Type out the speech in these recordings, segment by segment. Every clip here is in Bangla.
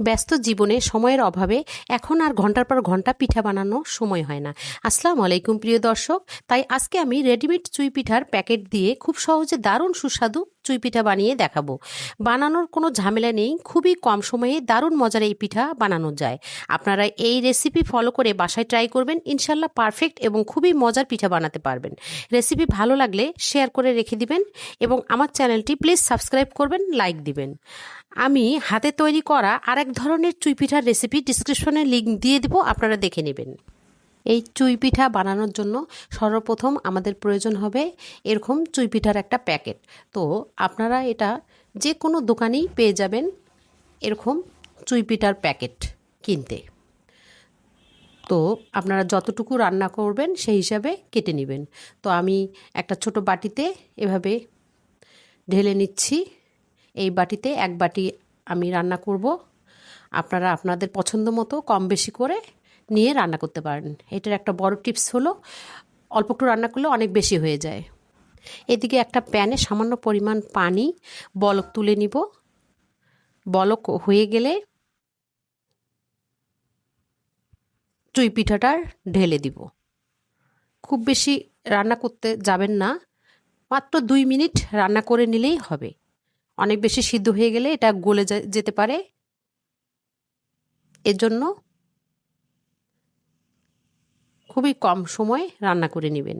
ব্যস্ত জীবনে সময়ের অভাবে এখন আর ঘণ্টার পর ঘণ্টা পিঠা বানানো সময় হয় না। আসসালাম আলাইকুম প্রিয় দর্শক, তাই আজকে আমি রেডিমেড চুই পিঠার প্যাকেট দিয়ে খুব সহজে দারুণ সুস্বাদু চুই পিঠা বানিয়ে দেখাবো। বানানোর কোনো ঝামেলা নেই, খুবই কম সময়ে দারুণ মজার এই পিঠা বানানো যায়। আপনারা এই রেসিপি ফলো করে বাসায় ট্রাই করবেন ইনশাল্লাহ পারফেক্ট এবং খুবই মজার পিঠা বানাতে পারবেন। রেসিপি ভালো লাগলে শেয়ার করে রেখে দিবেন এবং আমার চ্যানেলটি প্লিজ সাবস্ক্রাইব করবেন লাইক দিবেন। আমি হাতে তৈরি করা আরেক ধরনের চুই পিঠার রেসিপি ডিসক্রিপশনে লিঙ্ক দিয়ে দেবো, আপনারা দেখে নেবেন। এই চুই পিঠা বানানোর জন্য সর্বপ্রথম আমাদের প্রয়োজন হবে এরকম চুই পিঠার একটা প্যাকেট। তো আপনারা এটা যে কোনো দোকানেই পেয়ে যাবেন এরকম চুই পিঠার প্যাকেট কিনতে। তো আপনারা যতটুকু রান্না করবেন সেই হিসাবে কেটে নেবেন। তো আমি একটা ছোট বাটিতে এভাবে ঢেলে নিচ্ছি। এই বাটিতে এক বাটি আমি রান্না করব। আপনারা আপনাদের পছন্দ মতো কম বেশি করে নিয়ে রান্না করতে পারেন। এটার একটা বড় টিপস হলো, অল্প একটু রান্না করলে অনেক বেশি হয়ে যায়। এদিকে একটা প্যানে সামান্য পরিমাণ পানি, বলক তুলে নিব। বলক হয়ে গেলে চুই পিঠাটার ঢেলে দিব। খুব বেশি রান্না করতে যাবেন না, মাত্র দুই মিনিট রান্না করে নিলেই হবে। অনেক বেশি সিদ্ধ হয়ে গেলে এটা গলে যেতে পারে। এর জন্য খুবই কম সময় রান্না করে নেবেন।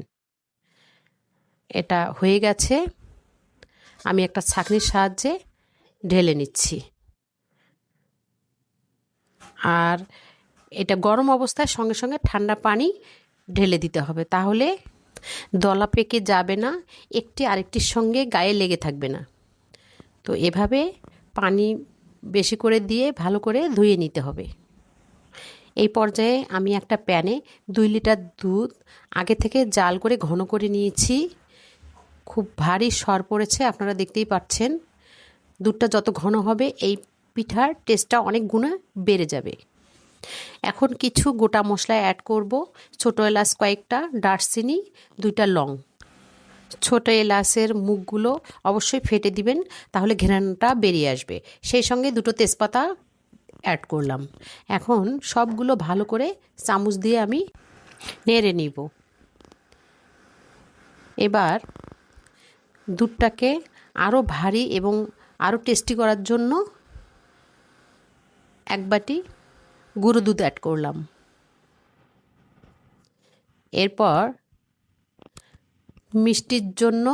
এটা হয়ে গেছে। আমি একটা ছাঁকনির সাহায্যে ঢেলে নিচ্ছি। আর এটা গরম অবস্থায় সঙ্গে সঙ্গে ঠান্ডা পানি ঢেলে দিতে হবে। তাহলে দলা পেকে যাবে না, একটি আরেকটির সঙ্গে গায়ে লেগে থাকবে না। তো এভাবে পানি বেশি করে দিয়ে ভালো করে ধুয়ে নিতে হবে। এই পর্যায়ে আমি একটা প্যানে দুই লিটার দুধ আগে থেকে জাল করে ঘন করে নিয়েছি। খুব ভারী সর পড়েছে, আপনারা দেখতেই পাচ্ছেন। দুধটা যত ঘন হবে, এই পিঠার টেস্টটা অনেক গুণে বেড়ে যাবে। এখন কিছু গোটা মশলা অ্যাড করব, ছোটো এলাচ কয়েকটা, দারচিনি, দুইটা লং। ছোট এলাচের মুখগুলো অবশ্যই ফেটে দিবেন, তাহলে ঘেরানটা বেরিয়ে আসবে। সেই সঙ্গে দুটো তেজপাতা অ্যাড করলাম। এখন সবগুলো ভালো করে চামচ দিয়ে আমি নেড়ে নিব। এবার দুধটাকে আরও ভারী এবং আরও টেস্টি করার জন্য এক বাটি গুঁড়ো দুধ অ্যাড করলাম। এরপর মিষ্টির জন্য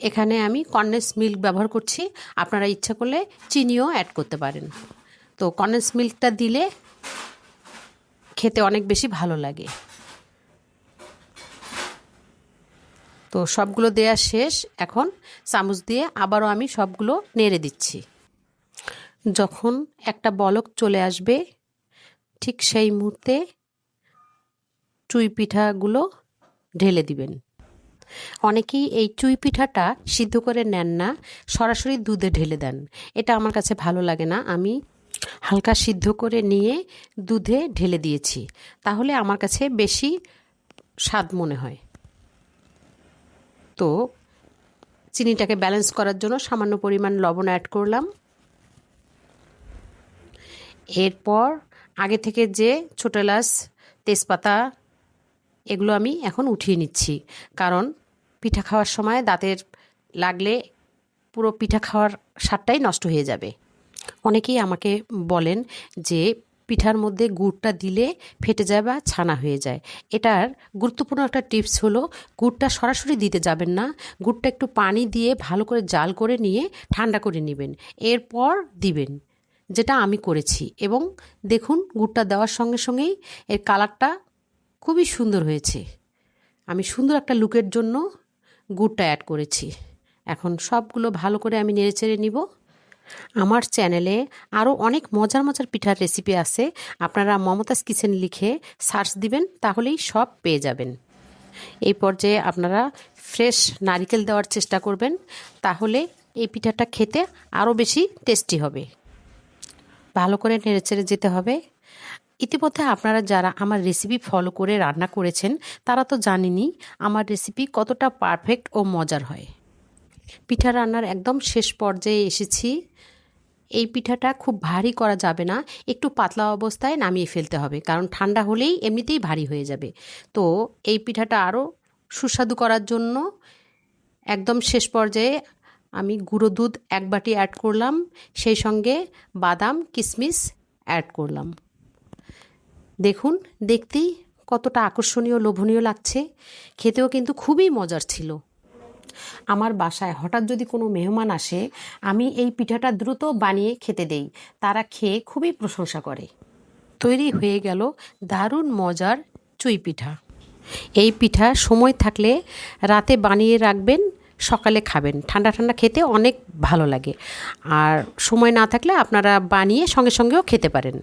এখানে আমি কন্ডেন্স মিল্ক ব্যবহার করছি। আপনারা ইচ্ছা করলে চিনিও অ্যাড করতে পারেন। তো কন্ডেন্স মিল্কটা দিলে খেতে অনেক বেশি ভালো লাগে। তো সবগুলো দেয়া শেষ। এখন চামচ দিয়ে আবারও আমি সবগুলো নেড়ে দিচ্ছি। যখন একটা বলক চলে আসবে, ঠিক সেই মুহূর্তে চুই পিঠাগুলো ঢেলে দিবেন। অনেকেই এই চুই পিঠাটা সিদ্ধ করে নেন না, সরাসরি দুধে ঢেলে দেন। এটা আমার কাছে ভালো লাগে না। আমি হালকা সিদ্ধ করে নিয়ে দুধে ঢেলে দিয়েছি। তাহলে আমার কাছে বেশি স্বাদ মনে হয়। তো চিনিটাকে ব্যালেন্স করার জন্য সামান্য পরিমাণ লবণ অ্যাড করলাম। এরপর আগে থেকে যে ছোটো এলাচ, তেজপাতা এগুলো আমি এখন উঠিয়ে নিচ্ছি। কারণ পিঠা খাওয়ার সময় দাঁতের লাগলে পুরো পিঠা খাওয়ার স্বাদটাই নষ্ট হয়ে যাবে। অনেকেই আমাকে বলেন যে পিঠার মধ্যে গুড়টা দিলে ফেটে যায় বা ছানা হয়ে যায়। এটার গুরুত্বপূর্ণ একটা টিপস হলো, গুড়টা সরাসরি দিতে যাবেন না। গুড়টা একটু পানি দিয়ে ভালো করে জাল করে নিয়ে ঠান্ডা করে নেবেন। এরপর দিবেন, যেটা আমি করেছি। এবং দেখুন, গুড়টা দেওয়ার সঙ্গে সঙ্গেই এর কালারটা খুবই সুন্দর হয়েছে। আমি সুন্দর একটা লুকের জন্য গুড়টা অ্যাড করেছি। এখন সবগুলো ভালো করে আমি নেড়ে চেড়ে নিব। আমার চ্যানেলে আরও অনেক মজার মজার পিঠার রেসিপি আছে। আপনারা মমতাজ কিচেন লিখে সার্চ দিবেন, তাহলেই সব পেয়ে যাবেন। এই পর্যায়ে আপনারা ফ্রেশ নারিকেল দেওয়ার চেষ্টা করবেন, তাহলে এই পিঠাটা খেতে আরও বেশি টেস্টি হবে। ভালো করে নেড়ে চেড়ে যেতে হবে। ইতিমধ্যে আপনারা যারা আমার রেসিপি ফলো করে রান্না করেছেন, তারা তো জানেনই আমার রেসিপি কতটা পারফেক্ট ও মজার হয়। পিঠা রান্নার একদম শেষ পর্যায়ে এসেছি। এই পিঠাটা খুব ভারী করা যাবে না, একটু পাতলা অবস্থায় নামিয়ে ফেলতে হবে, কারণ ঠান্ডা হলেই এমনিতেই ভারী হয়ে যাবে। তো এই পিঠাটা আরও সুস্বাদু করার জন্য একদম শেষ পর্যায়ে আমি গুঁড়ো দুধ এক বাটি অ্যাড করলাম, সেই সঙ্গে বাদাম কিশমিশ অ্যাড করলাম। দেখুন, দেখতেই কতটা আকর্ষণীয়, লোভনীয় লাগছে। খেতেও কিন্তু খুবই মজার ছিল। আমার বাসায় হঠাৎ যদি কোনো মেহমান আসে, আমি এই পিঠাটা দ্রুত বানিয়ে খেতে দেই। তারা খেয়ে খুবই প্রশংসা করে। তৈরি হয়ে গেল দারুণ মজার চুই পিঠা। এই পিঠা সময় থাকলে রাতে বানিয়ে রাখবেন, সকালে খাবেন। ঠান্ডা ঠান্ডা খেতে অনেক ভালো লাগে। আর সময় না থাকলে আপনারা বানিয়ে সঙ্গে সঙ্গেও খেতে পারেন।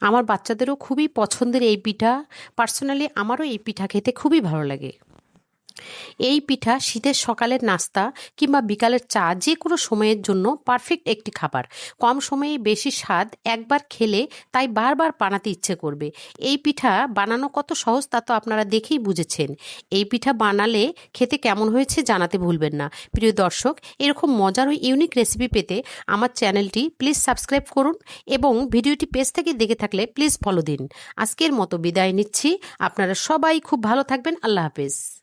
আমার বাচ্চাদেরও খুবই পছন্দের এই পিঠা। পার্সোনালি আমারও এই পিঠা খেতে খুবই ভালো লাগে। এই পিঠা শীতের সকালের নাস্তা কিংবা বিকালের চা যে কোনো সময়ের জন্য পারফেক্ট একটি খাবার। কম সময়ে বেশি স্বাদ একবার খেলে তাই বারবার বানাতে ইচ্ছে করবে। এই পিঠা বানানো কত সহজ তা তো আপনারা দেখেই বুঝেছেন। এই পিঠা বানালে খেতে কেমন হয়েছে জানাতে ভুলবেন না। প্রিয় দর্শক, এরকম মজার ও ইউনিক রেসিপি পেতে আমার চ্যানেলটি প্লিজ সাবস্ক্রাইব করুন এবং ভিডিওটি পেজ থেকে দেখে থাকলে প্লিজ ফলো দিন। আজকের মতো বিদায় নিচ্ছি। আপনারা সবাই খুব ভালো থাকবেন। আল্লাহ হাফেজ।